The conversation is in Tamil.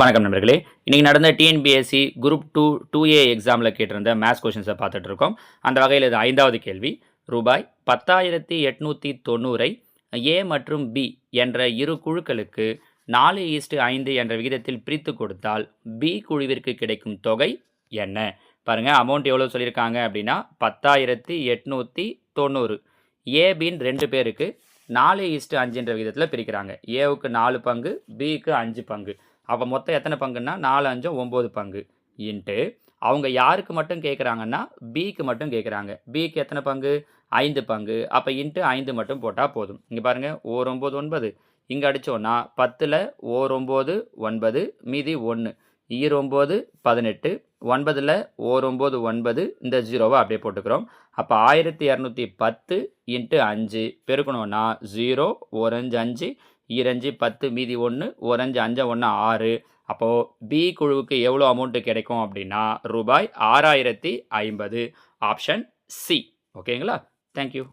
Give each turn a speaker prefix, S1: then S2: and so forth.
S1: வணக்கம் நண்பர்களே. இன்றைக்கி நடந்த TNPSC group two two A எக்ஸாமில் கேட்டிருந்த மேத்ஸ் கொஷின்ஸை பார்த்துட்டு இருக்கோம் அந்த வகையில் இது ஐந்தாவது கேள்வி. ரூபாய் பத்தாயிரத்தி எட்நூற்றி தொண்ணூறை ஏ மற்றும் பி என்ற இரு குழுக்களுக்கு நாலு ஈஸ்ட் ஐந்து என்ற விகிதத்தில் பிரித்து கொடுத்தால் பி குழுவிற்கு கிடைக்கும் தொகை என்ன? பாருங்கள் அமௌண்ட் எவ்வளோ சொல்லியிருக்காங்க அப்படின்னா பத்தாயிரத்தி எட்நூற்றி தொண்ணூறு. ஏபின்னு ரெண்டு பேருக்கு நாலு ஈஸ்ட்டு அஞ்சுன்ற விகிதத்தில் பிரிக்கிறாங்க. ஏவுக்கு நாலு பங்கு பிக்கு அஞ்சு பங்கு. அப்போ மொத்தம் எத்தனை பங்குன்னா? நாலு அஞ்சு ஒம்பது பங்கு. இன்ட்டு அவங்க யாருக்கு மட்டும் கேட்குறாங்கன்னா பிக்கு மட்டும் கேட்குறாங்க பிக்கு எத்தனை பங்கு? ஐந்து பங்கு. அப்போ இன்ட்டு ஐந்து மட்டும் போட்டால் போதும். இங்கே பாருங்கள் ஓர் ஒம்பது ஒன்பது. இங்கே அடித்தோன்னா பத்தில் ஓர் ஒம்பது ஒன்பது மீதி ஒன்று ஈர் ஒம்பது பதினெட்டு. ஒன்பதில் ஓர் ஒம்பது ஒன்பது இந்த ஜீரோவை அப்படியே போட்டுக்கிறோம். அப்போ ஆயிரத்தி இரநூத்தி பத்து இன்ட்டு அஞ்சு. பெருக்கணும்னா ஜீரோ ஒரு அஞ்சு அஞ்சு. ஈரஞ்சு பத்து மீதி ஒன்று ஓரஞ்சு அஞ்சு ஒன்று ஆறு. அப்போது பி குழுவுக்கு எவ்வளோ அமௌண்ட்டு கிடைக்கும் அப்படின்னா ரூபாய் ஆறாயிரத்தி ஐம்பது. ஆப்ஷன் சி ஓகேங்களா தேங்க்யூ